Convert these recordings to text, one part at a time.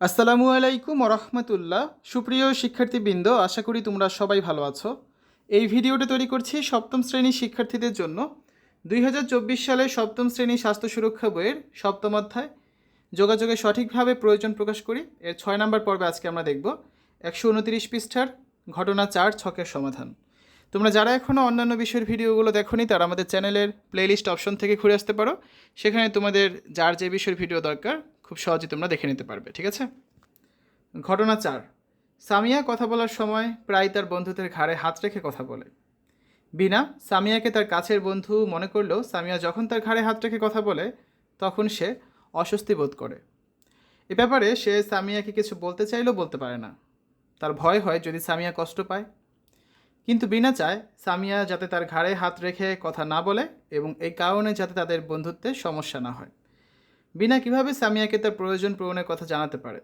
আসসালামু আলাইকুম রহমতুল্লাহ। সুপ্রিয় শিক্ষার্থীবৃন্দ, আশা করি তোমরা সবাই ভালো আছো। এই ভিডিওটা তৈরি করছি সপ্তম শ্রেণির শিক্ষার্থীদের জন্য। দুই সালে সপ্তম শ্রেণি স্বাস্থ্য সুরক্ষা বইয়ের সপ্তম অধ্যায়। যোগাযোগে সঠিকভাবে প্রয়োজন প্রকাশ করি। এর ছয় নম্বর পর্বে আজকে আমরা দেখব। একশো উনতিরিশ পৃষ্ঠার ঘটনা চার, ছকের সমাধান। তোমরা যারা এখনও অন্যান্য বিষয়ের ভিডিওগুলো দেখোনি, তারা আমাদের চ্যানেলের প্লেলিস্ট অপশন থেকে ঘুরে আসতে পারো। সেখানে তোমাদের যার যে বিষয়ের ভিডিও দরকার, খুব সহজে তোমরা দেখে নিতে পারবে, ঠিক আছে? ঘটনা চার। সামিয়া কথা বলার সময় প্রায় তার বন্ধুদের ঘাড়ে হাত রেখে কথা বলে। বিনা, সামিয়াকে তার কাছের বন্ধু মনে করলেও সামিয়া যখন তার ঘাড়ে হাত রেখে কথা বলে, তখন সে অস্বস্তি বোধ করে। এ ব্যাপারে সে সামিয়াকে কিছু বলতে চাইলেও বলতে পারে না। তার ভয় হয় যদি সামিয়া কষ্ট পায়। কিন্তু বিনা চায় সামিয়া যাতে তার ঘাড়ে হাত রেখে কথা না বলে এবং এই কারণে যাতে তাদের বন্ধুত্বের সমস্যা না হয়। বিনা কীভাবে সামিয়াকে তার প্রয়োজন পূরণের কথা জানাতে পারে?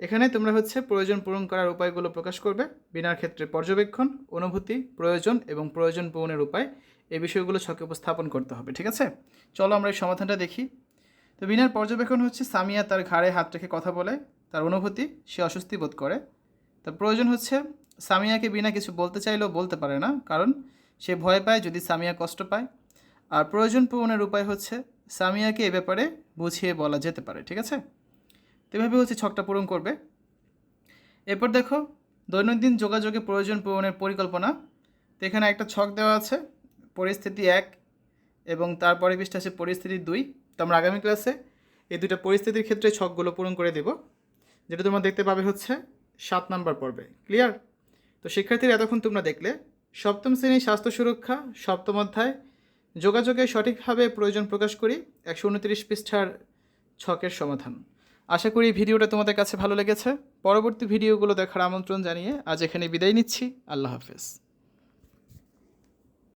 এখানে তোমরা হচ্ছে প্রয়োজন পূরণ করার উপায়গুলো প্রকাশ করবে। বিনার ক্ষেত্রে পর্যবেক্ষণ, অনুভূতি, প্রয়োজন এবং প্রয়োজন পূরণের উপায় এই বিষয়গুলো ছকে উপস্থাপন করতে হবে, ঠিক আছে? চলো আমরা এই সমাধানটা দেখি। তো বিনার পর্যবেক্ষণ হচ্ছে সামিয়া তার ঘাড়ে হাত রেখে কথা বলে, তার অনুভূতি, সে অস্বস্তি বোধ করে। তার প্রয়োজন হচ্ছে সামিয়াকে বিনা কিছু বলতে চাইলেও বলতে পারে না, কারণ সে ভয় পায় যদি সামিয়া কষ্ট পায়। আর প্রয়োজন পূরণের উপায় হচ্ছে সামিয়াকে এ ব্যাপারে বুঝিয়ে বলা যেতে পারে, ঠিক আছে? তো এভাবে হচ্ছে ছকটা পূরণ করবে। এরপর দেখো, দৈনন্দিন যোগাযোগে প্রয়োজন পূরণের পরিকল্পনা। তো এখানে একটা ছক দেওয়া আছে, পরিস্থিতি এক এবং তারপরে পৃষ্ঠা আছে পরিস্থিতি দুই। তো আমরা আগামী ক্লাসে এই দুটো পরিস্থিতির ক্ষেত্রে ছকগুলো পূরণ করে দেব, যেটা তোমরা দেখতে পাবে হচ্ছে সাত নাম্বার পর্বে। ক্লিয়ার? তো শিক্ষার্থীরা এতক্ষণ তোমরা দেখলে, সপ্তম শ্রেণির স্বাস্থ্য সুরক্ষা, সপ্তম অধ্যায়, যোগাযোগে সঠিকভাবে প্রয়োজন প্রকাশ করি, একশো উনত্রিশ পৃষ্ঠার ছকের সমাধান। আশা করি ভিডিওটা তোমাদের কাছে ভালো লেগেছে। পরবর্তী ভিডিওগুলো দেখার আমন্ত্রণ জানিয়ে আজ এখানে বিদায় নিচ্ছি। আল্লাহ হাফেজ।